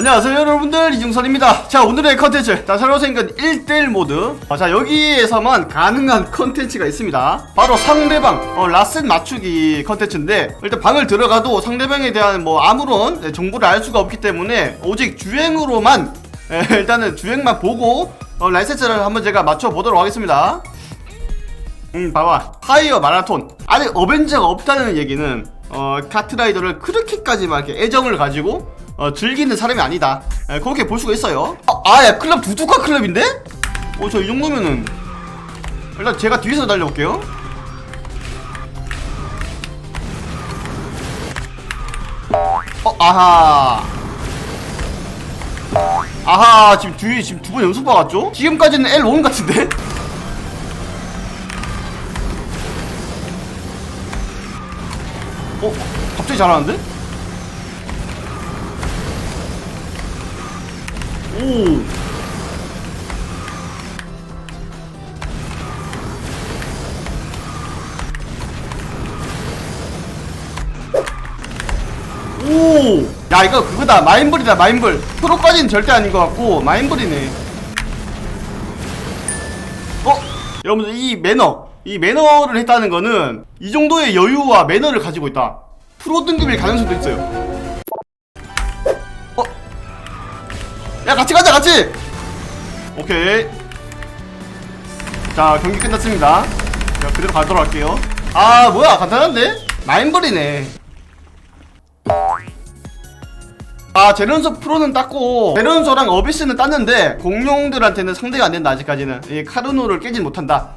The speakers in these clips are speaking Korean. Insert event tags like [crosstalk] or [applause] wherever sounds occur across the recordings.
안녕하세요 여러분들. 이중선입니다. 자 오늘의 컨텐츠. 자 새로 생긴 1대1 모드. 어, 자 여기에서만 가능한 컨텐츠가 있습니다. 바로 상대방. 어, 라센 맞추기 컨텐츠인데 일단 방을 들어가도 상대방에 대한 뭐 아무런 네, 정보를 알 수가 없기 때문에 오직 주행으로만 예, [laughs] 일단은 주행만 보고 어, 라이센스를 한번 제가 맞춰보도록 하겠습니다. 음 봐봐. 파이어 마라톤. 아직 어벤져가 없다는 얘기는 어 카트라이더를 그렇게까지 막 이렇게 애정을 가지고 어 즐기는 사람이 아니다 에, 그렇게 볼 수가 있어요 아야 클럽 두두카 클럽인데? 어 저 이 정도면은 일단 제가 뒤에서 달려볼게요 어 아하 아하 지금 뒤에 지금 두 번 연속 봐갔죠? 지금까지는 L1 같은데? 어? 갑자기 잘하는데? 오. 오. 야 이거 그거다. 마인블이다 마인블. 프로까지는 절대 아닌 것 같고 마인블이네. 어? 여러분들 이 매너. 이 매너를 했다는 거는 이 정도의 여유와 매너를 가지고 있다. 프로 등급일 가능성도 있어요 야 같이 가자 같이! 오케이. 자 경기 끝났습니다. 자 그대로 가도록 할게요. 아 뭐야 간단한데? 마인블이네. 아 제련소 프로는 땄고 제련소랑 어비스는 땄는데 공룡들한테는 상대가 안 된다 아직까지는. 이 카르노를 깨진 못한다.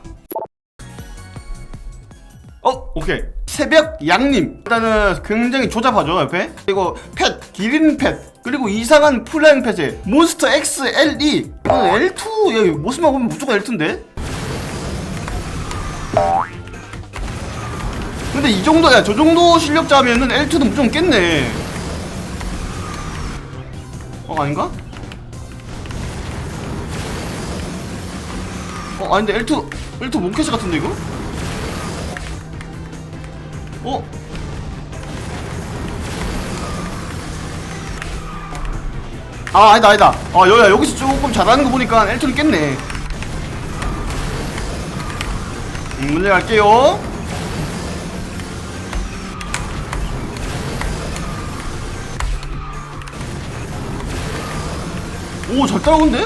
어? 오케이. 새벽 양님. 일단은 굉장히 조잡하죠 옆에. 그리고 펫 기린 펫 그리고 이상한 플라잉 펫에 몬스터 X LE 이거는 L2 여기 모습만 보면 무조건 L2인데 근데 이 정도 야저 정도 실력자면은 L2도 무조건 깼네 어 아닌가? 어 아닌데 L2 L2 몽캐스 같은데 이거? 어? 아 아니다 아니다 아 여야 여기서 조금 잘하는 거 보니까 L2를 깼네 음, 문제 갈게요 오 잘 따라오는데?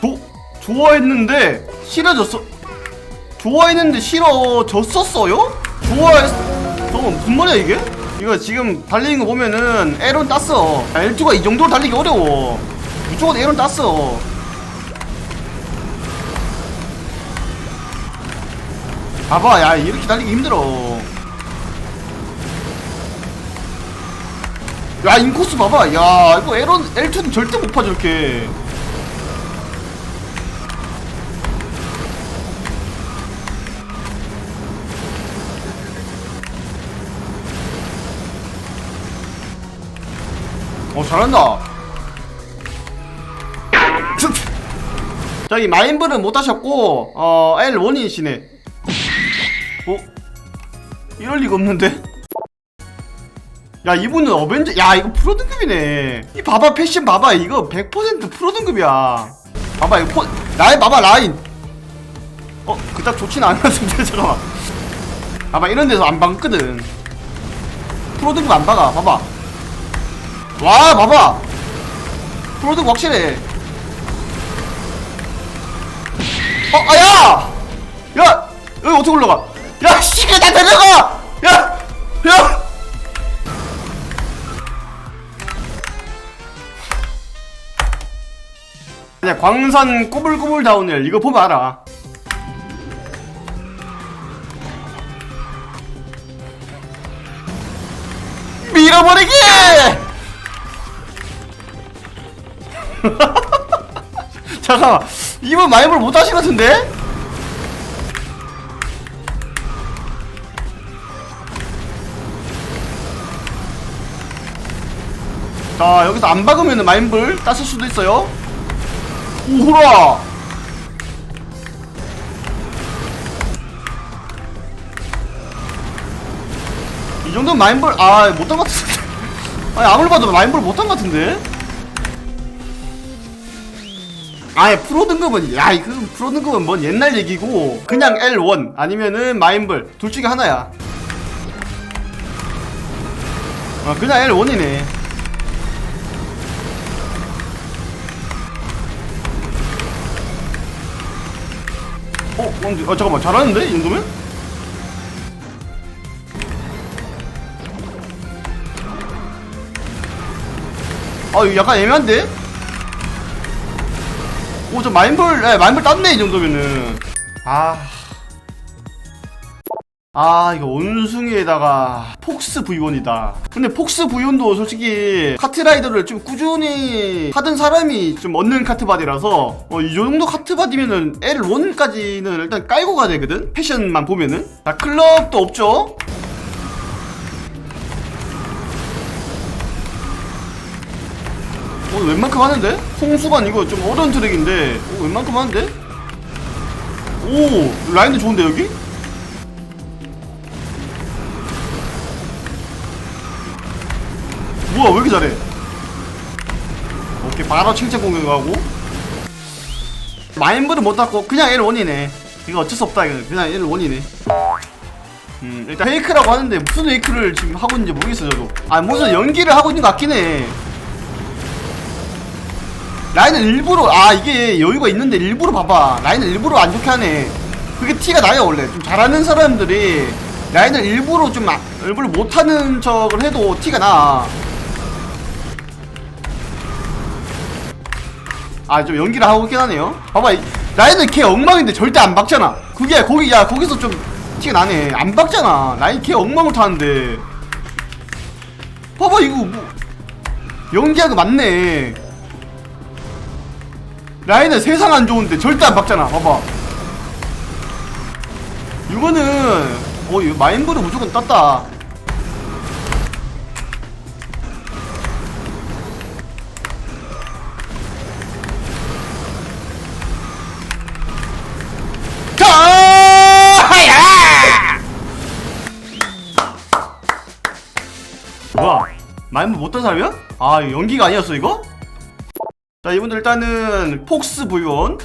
조, 좋아했는데 싫어졌어 좋아했는데 싫어졌었어요? 좋아했 저거 무슨 말이야 이게? 이거 지금 달리는 거 보면은 에론 땄어. 아, L2가 이 정도로 달리기 어려워. 무조건 에론 땄어. 봐봐 야 이렇게 달리기 힘들어. 야 인코스 봐봐. 야 이거 에론 L2는 절대 못 파 저렇게 어 잘한다. 저기 마인블은 못하셨고 어 L1이시네. 어? 이럴 리가 없는데? 야 이분은 어벤져 야 이거 프로 등급이네. 이 봐봐 패션 봐봐. 이거 100% 프로 등급이야. 봐봐 이거 포 라인 봐봐 라인. 어 그닥 좋진 않았는데 잠깐만. 봐봐 이런 데서 안 박거든. 프로 등급 안 박아 봐봐 와 봐봐. 프로 등급 확실해. 어 아야! 야 여기 어떻게 올라가? 야 씨가 나 데려가! 야야! 아니야 광산 꼬불꼬불 다운힐 이거 보면 알아. 밀어버리기 [laughs] 잠깐만. 이분 마이블 못하신 것 같은데? 자 여기서 안 박으면 마인불 땄을 수도 있어요. 오호라! 정도면 마인볼 아 못한 것 같은데. [laughs] 아니 아무리 봐도 마인볼 못한 것 같은데 아예 프로 등급은 야 이거 프로 등급은 뭔 옛날 얘기고 그냥 L1 아니면은 마인볼 둘 중에 하나야 아 그냥 L1이네 어? 왕지 어 잠깐만 잘하는데 이 정도면? 아 이거 약간 애매한데? 오 저 마인볼 에 마인볼 땄네 이 정도면은. 아... 아 이거 원숭이에다가 폭스 V1이다. 근데 폭스 V1도 솔직히 카트라이더를 좀 꾸준히 하던 사람이 좀 얻는 카트바디라서 어, 이 정도 카트바디면은 L1까지는 일단 깔고 가야 되거든? 패션만 보면은. 자 클럽도 없죠 어, 웬만큼 하는데? 홍수관 이거 좀 어려운 트랙인데. 어, 웬만큼 하는데? 오 라인도 좋은데 여기? 뭐야 왜 이렇게 잘해? 오케이 바로 칭찬 공격하고. 마인브를 못 땄고 그냥 L1이네. 이거 어쩔 수 없다 이거. 그냥 L1이네. 음 일단 페이크라고 하는데 무슨 페이크를 지금 하고 있는지 모르겠어 저도. 아 무슨 연기를 하고 있는 것 같긴 해 라인은 일부러 아 이게 여유가 있는데 일부러 봐봐. 라인을 일부러 안 좋게 하네. 그게 티가 나요 원래. 좀 잘하는 사람들이 라인을 일부러 좀 아, 일부러 못하는 척을 해도 티가 나. 아 좀 연기를 하고 있긴 하네요. 봐봐 이- 라인은 걔 엉망인데 절대 안 박잖아. 그게 거기 야 거기서 좀 티가 나네. 안 박잖아. 라인 걔 엉망을 타는데. 봐봐 이거 뭐 연기하고 맞네 라인은 세상 안 좋은데 절대 안 박잖아 봐봐 이거는 어 이거 마인브를 무조건! 하야! 뭐야? 마인브 못딴 사람이야? 아 연기가 아니었어 이거? 자 이분들 일단은 폭스 V1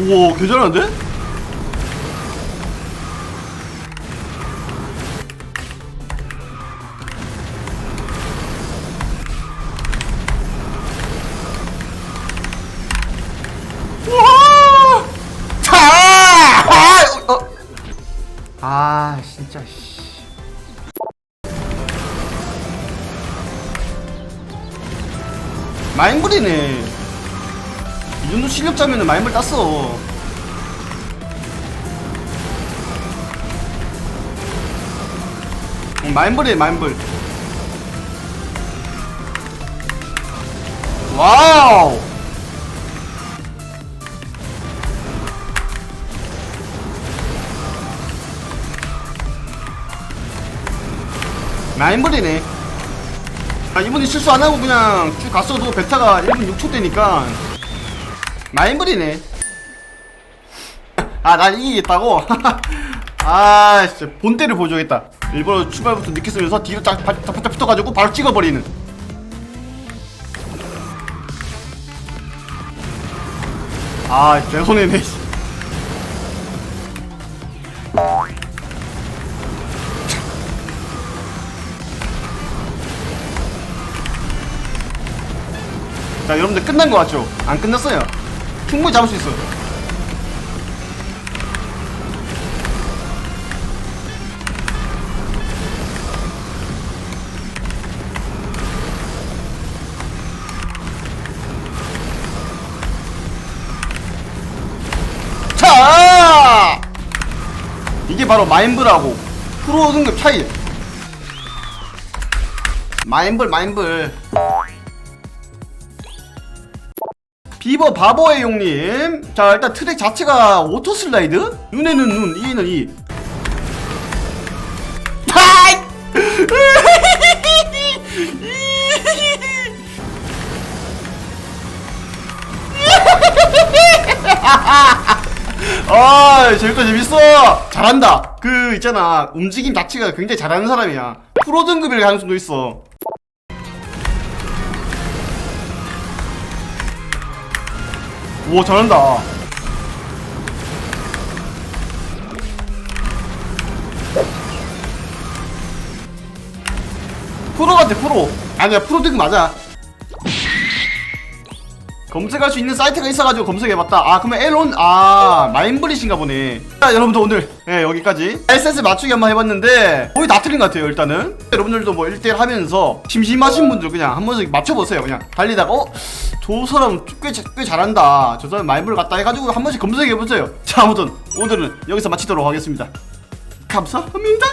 우와 개잘하는데? 아, 진짜 씨. 마인블이네. 이 정도 실력자면은 마인블 땄어. 응, 마인블이네, 마인블. 와우! 마인블이네. 아, 이분이 실수 안 하고 그냥 쭉 갔어도 베타가 1분 6초 되니까 마인블이네. 아, 난 이기겠다고? [laughs] 아, 진짜 본때를 보여줘야겠다. 일부러 출발부터 늦게 쓰면서 뒤로 쫙 바- 바짝 붙어가지고 바로 찍어버리는. 아, 내 손에네. 자 여러분들 끝난 거 같죠? 안 끝났어요. 충분히 잡을 수 있어 자! 이게 바로 마인블하고 프로 등급 차이. 마인블 마인블 디버 바보의 용님 자 일단 트랙 자체가 오토 슬라이드? 눈에는 눈 이에는 이 [laughs] 아, 재밌다, 재밌어! 잘한다! 그, 있잖아. 움직임 자체가 굉장히 잘하는 사람이야. 프로 등급일 가능성도 있어. 오 잘한다. 프로 같아 프로. 아니야 프로 등급 맞아 검색할 수 있는 사이트가 있어가지고 검색해봤다. 아 그러면 엘론 아 마인브릿인가 보네. 자 여러분들 오늘 예, 여기까지. SS 맞추기 한번 해봤는데 거의 다 틀린 것 같아요 일단은. 여러분들도 뭐 1대1 하면서 심심하신 분들 그냥 한 번씩 맞춰보세요 그냥. 달리다가 어? 저 사람 꽤, 자- 꽤 잘한다. 저 사람 마인브릿 같다 해가지고 한 번씩 검색해보세요. 자 아무튼 오늘은 여기서 마치도록 하겠습니다. 감사합니다